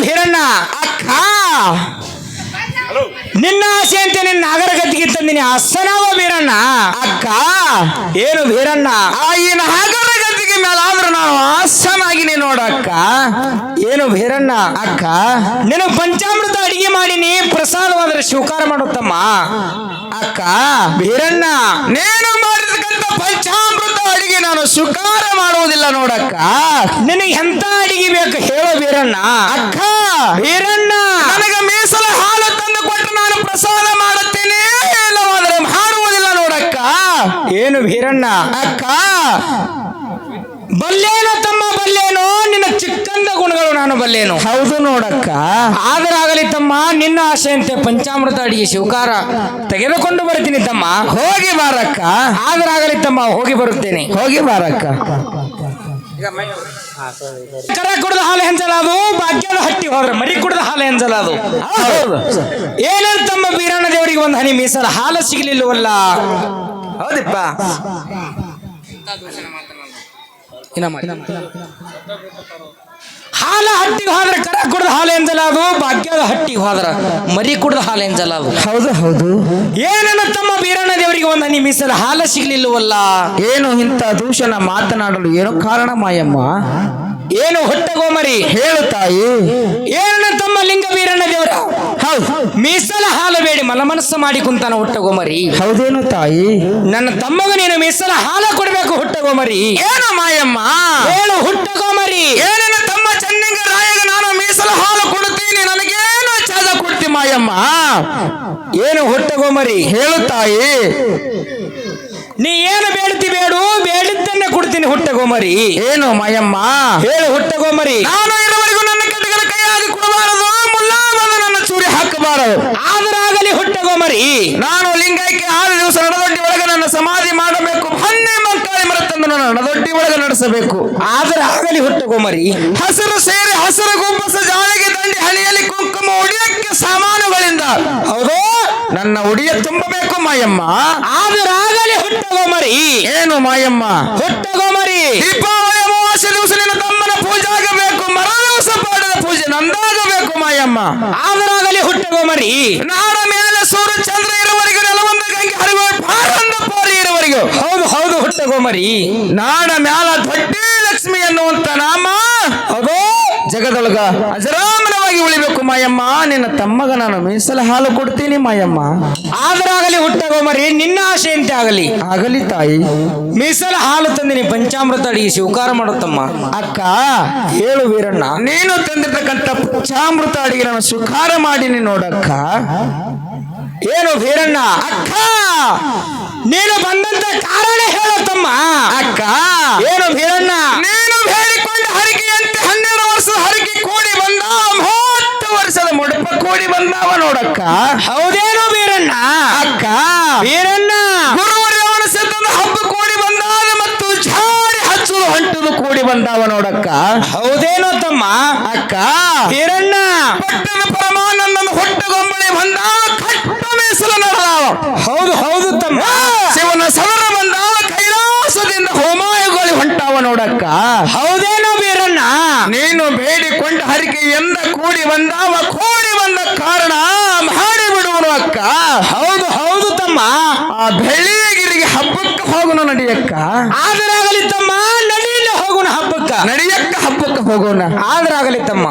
ಹಿರಣ್ಣ ಅಕ್ಕ! ನಿನ್ನ ಆಸೆ ಅಂತ ನಿನ್ನ ನಾಗರಗತಿಗೆ ತಂದಿನಿ. ಅಸನವ ಬೀರಣ್ಣ ಅಕ್ಕ! ಏನು ಬೀರಣ್ಣ? ಆ ಈ ನಾಗರಗತಿಗೆ ಮೇಲಾದ್ರೂ ನಾನು ಆಸನಾಗಿನಿ ನೋಡಕ್ಕ ಏನು ಬೀರಣ್ಣ ಅಕ್ಕ! ನಿನ್ನ ಪಂಚಾಮೃತ ಅಡಿಗೆ ಮಾಡಿನಿ ಪ್ರಸಾದವಾದ್ರೆ ಸ್ವೀಕಾರ ಮಾಡುತ್ತಮ್ಮ. ಅಕ್ಕ ಬೀರಣ್ಣ ನೀನು ಮಾಡಿರ್ತಕ್ಕಂಥ ಪಂಚಾಮೃತ ಅಡಿಗೆ ನಾನು ಸ್ವೀಕಾರ ಮಾಡುವುದಿಲ್ಲ ನೋಡಕ್ಕ ನಿನಗೆ ಎಂತ ಅಡಿಗೆ ಬೇಕು? ಹೇಳೋ ಬೀರಣ್ಣ ಅಕ್ಕ. ವೀರಣ್ಣ. ನನಗೆ ಮೀಸಲ ಹಾಲು ತಂದು ಕೊಟ್ಟು ನಾನು ಪ್ರಸಾದ ಮಾಡುತ್ತೇನೆ ಇಲ್ಲವಾದ್ರೆ ಮಾಡುವುದಿಲ್ಲ ನೋಡಕ್ಕ. ಏನು ವೀರಣ್ಣ? ಅಕ್ಕ ಬಲ್ಲೇನೋ ತಮ್ಮ ಬಲ್ಲೇನೋ? ನಿನ್ನ ಚಿಕ್ಕಂದ ಗುಣಗಳು ನಾನು ಬಲ್ಲೇನು? ಹೌದು ನೋಡಕ್ಕ. ಆದರಾಗಲಿ ತಮ್ಮ ನಿನ್ನ ಆಸೆಯಂತೆ ಪಂಚಾಮೃತ ಅಡಿಗೆ ಶಿವಕಾರ ತೆಗೆದುಕೊಂಡು ಬರ್ತೀನಿ ತಮ್ಮ. ಹೋಗಿ ಬಾರಕ್ಕ. ಆದರಾಗಲಿ ತಮ್ಮ ಹೋಗಿ ಬರುತ್ತೇನೆ. ಹೋಗಿ ಬಾರಕ್ಕ. ಕರ ಕುಡ್ದ ಹಾಲು ಹೆಂಚಲಾದು ಭಾಗ್ಯದ ಹಟ್ಟಿ ಹೋದ್ರೆ ಮರಿ ಕುಡ್ದ ಹಾಲು ಹೆಂಚಲಾದು ಏನ ತಮ್ಮ ಬೀರಣ್ಣ ದೇವರಿಗೆ ಒಂದು ಹನಿ ಮೀಸಲ? ಹಾಲು ಸಿಗಲಿಲ್ಲವಲ್ಲ? ಹೌದಪ್ಪ. ಇನ್ನ ಮಾಡಿ. ಹಾಲ ಹಟ್ಟಿಗೆ ಹೋದ್ರೆ ಕರ ಕುಡ್ದ ಹಾಲು ಎಂಜಲಾದು ಭಾಗ್ಯದ ಹಟ್ಟಿಗೆ ಹೋದ್ರ ಮರಿ ಕುಡ್ದ ಹಾಲು ಎಂಜಲಾದು ಹೌದು ಹೌದು. ಏನನ್ನ ತಮ್ಮ ಬೀರಣ್ಣ ದೇವರಿಗೆ ಒಂದು ಹನಿ ಮೀಸಲ ಹಾಲು ಸಿಗ್ಲಿಲ್ಲವಲ್ಲ? ಏನು ಇಂಥ ದೂಷಣ ಮಾತನಾಡಲು ಏನು ಕಾರಣ ಮಾಯಮ್ಮ? ಏನು ಹೊಟ್ಟೆಗೋಮರಿ ಹೇಳು ತಾಯಿ. ಏನ ತಮ್ಮ ಲಿಂಗ ಬೀರಣ್ಣ ದೇವರ? ಹೌದು. ಮೀಸಲ ಹಾಲು ಬೇಡಿ ಮಲ ಮನಸ್ಸು ಮಾಡಿ ಕುಂತಾನ ಹುಟ್ಟಗೋಮರಿ ಹೌದೇನು ತಾಯಿ? ನನ್ನ ತಮ್ಮಗ ನೀನು ಮೀಸಲ ಹಾಲ ಕೊಡಬೇಕು ಹುಟ್ಟಗೋಮರಿ ಏನು ಮಾಯಮ್ಮ? ಹೇಳು ಹುಟ್ಟಗೋಮರಿ ಏನೇನ ತಮ್ಮ ಚೆನ್ನಿಂಗ ರಾಯಗ ನಾನು ಮೀಸಲು ಹಾಲು ಕೊಡುತ್ತೀನಿ ನನಗೇನು ಚಾದ ಕೊಡ್ತಿ ಮಾಯಮ್ಮ ಏನು ಹುಟ್ಟಗೋಮರಿ ಹೇಳು ತಾಯಿ. ನೀ ಏನು ಬೇಡ್ತಿ ಬೇಡು ಬೇಡಿದ್ದನ್ನ ಕೊಡ್ತೀನಿ ಹುಟ್ಟಗೋಮರಿ ಏನು ಮಾಯಮ್ಮ? ಹೇಳು ಹುಟ್ಟಗೋಮರಿ ನಾನು ಇದುವರೆಗೂ ನನ್ನ ಕಟ್ಟಿಗಳ ಕೈಯಾಗಿ ಕೊಡಬಾರದು ಮುಲ್ಲಾ ಬಂದು ನನ್ನ ಚೂರಿ ಹಾಕಬಾರದು. ಆದರಾಗಲಿ ಹುಟ್ಟಗೋಮರಿ ನಾನು ಲಿಂಗೈಕ್ಯ ಆರು ದಿವಸ ನಡದೊಡ್ಡಿ ಒಳಗೆ ನನ್ನ ಸಮಾಧಿ ಮಾಡಬೇಕು. ಹನ್ನೆ ಮಕ್ಕಳಿ ಮರತಂದು ನನ್ನ ನಡದೊಡ್ಡಿ ಒಳಗೆ ನಡೆಸಬೇಕು. ಆದರಾಗಲಿ ಹುಟ್ಟಗೋಮರಿ ಹಸಿರು ಸೇರಿ ಹಸಿರು ಗುಬ್ಬಸ ಹೌದು? ನನ್ನ ಉಡಿಯ ತುಂಬಬೇಕು ಮಾಯಮ್ಮ. ಆದರಾಗಲಿ ಹುಟ್ಟಗೋಮರಿ ಏನು ಮಾಯಮ್ಮ? ಹುಟ್ಟಗೋಮರಿ ದೀಪಾವಳಿ ಅಮಾವಾಸ್ಯ ದಿವಸ ನಿನ್ನ ತಮ್ಮನ ಪೂಜೆ ಆಗಬೇಕು ಮರ ದಿವಸ ಪಾಡದ ಪೂಜೆ ನಂದಾಗಬೇಕು ಮಾಯಮ್ಮ. ಆದರಾಗಲಿ ಹುಟ್ಟಗೋಮರಿ ನಾಡ ಮೇಲೆ ಸೂರ್ಯ ಚಂದ್ರ ಇರುವವರೆಗೂ ನೆಲವೊಂದ ಗಂಗೆ ಹರಿವ ಭಾರಂದ ಪೋರಿ ಇರುವರೆಗೂ ಹೌದು ಹೌದು ಹುಟ್ಟಗೋಮರಿ ನಾಡ ಮ್ಯಾಲ ದೊಡ್ಡ ಲಕ್ಷ್ಮಿ ಎನ್ನುವಂತ ನಾಮ. ಹೌದು? ಜಗದೊಳಗ ಅಜರಾಮರವಾಗಿ ಉಳಿಬೇಕು, ಮಾಯಮ್ಮ. ನಿನ್ನ ತಮ್ಮಗ ನಾನು ಮೀಸಲು ಹಾಲು ಕೊಡ್ತೀನಿ, ಮಾಯಮ್ಮ. ಆದರಾಗಲಿ ಹುಟ್ಟಗೋಮರಿ ನಿನ್ನ ಆಶೆಯಂತೆ ಆಗಲಿ. ಆಗಲಿ ತಾಯಿ. ಮೀಸಲು ಹಾಲು ತಂದಿನಿ ಪಂಚಾಮೃತ ಅಡಿಗೆ ಸ್ವೀಕಾರ ಮಾಡುತ್ತಮ್ಮ. ಅಕ್ಕ, ಹೇಳು ವೀರಣ್ಣ. ನೀನು ತಂದಿರ್ತಕ್ಕಂಥ ಪಂಚಾಮೃತ ಅಡಿಗೆ ನಾನು ಸ್ವೀಕಾರ ಮಾಡೀನಿ ನೋಡಕ್ಕ ಏನು ವೀರಣ್ಣ? ಅಕ್ಕ, ನೀನು ಬಂದಂತ ಕಾರಣ ಹೇಳುತ್ತಮ್ಮ. ಅಕ್ಕ, ಏನು ವೀರಣ್ಣ? ನೀನು ಹೇಳಿಕೊಂಡು ಹರಿಕೆಯಂತೆ ಹನ್ನೆರಡು ವರ್ಷದ ಹರಿಕೆ ಕೂಡಿ ಬಂದ ಮೂವತ್ತು ವರ್ಷದ ಬಂದಾವ ನೋಡಕ್ಕ. ಹೌದೇನು ಬೀರಣ್ಣ ಅಕ್ಕ. ವೀರಣ್ಣ. ಗುರುವರ್ಯವನ ಸತ್ತದ ಹಬ್ಬ ಕೂಡಿ ಬಂದಾದ ಮತ್ತು ಜಾಡಿ ಹಚ್ಚಲು ಹಂಟಲು ಕೂಡಿ ಬಂದಾವ ನೋಡಕ್ಕ. ಹೌದೇನೋ ತಮ್ಮ? ಅಕ್ಕ. ವೀರಣ್ಣ. ಪಟ್ಟಣ ಪರಮಾನಂದನ ಹೊಟ್ಟೆಗೊಂಬಳಿ ಬಂದ ಕಟ್ಟ ಮೀಸಲು ನಡಲಾವ ಹೌದು ಹೌದು ತಮ್ಮ. ಶಿವನ ಸದರ ಬಂದ ಕೈಲಾಸದಿಂದ ಹೋಮಾಯುಗಳು ಹೊಂಟಾವ ನೋಡಕ್ಕ. ಹೌದೇನೋ ವೀರಣ್ಣ? ನೀನು ಬೇಡಿಕೊಂಡ ಹರಿಕೆ ಎಂದ ಕೂಡಿ ಬಂದಾವ ಕೂಡಿ ಕಾರಣ ಮಾಡಿ ಬಿಡುವನು ಅಕ್ಕ. ಹೌದು ಹೌದು ತಮ್ಮ. ಆ ಬೆಳ್ಳಿಯ ಗಿರಿಗೆ ಹಬ್ಬಕ್ಕೆ ಹೋಗೋಣ ನಡಿಯಕ್ಕ ಆದರಾಗಲಿ ತಮ್ಮ ನಡಿಯಲ್ಲಿ ಹೋಗೋಣ ಹಬ್ಬಕ್ಕ. ನಡಿಯಕ್ಕ ಹಬ್ಬಕ್ಕೆ ಹೋಗೋಣ ಆದರಾಗಲಿ ತಮ್ಮ.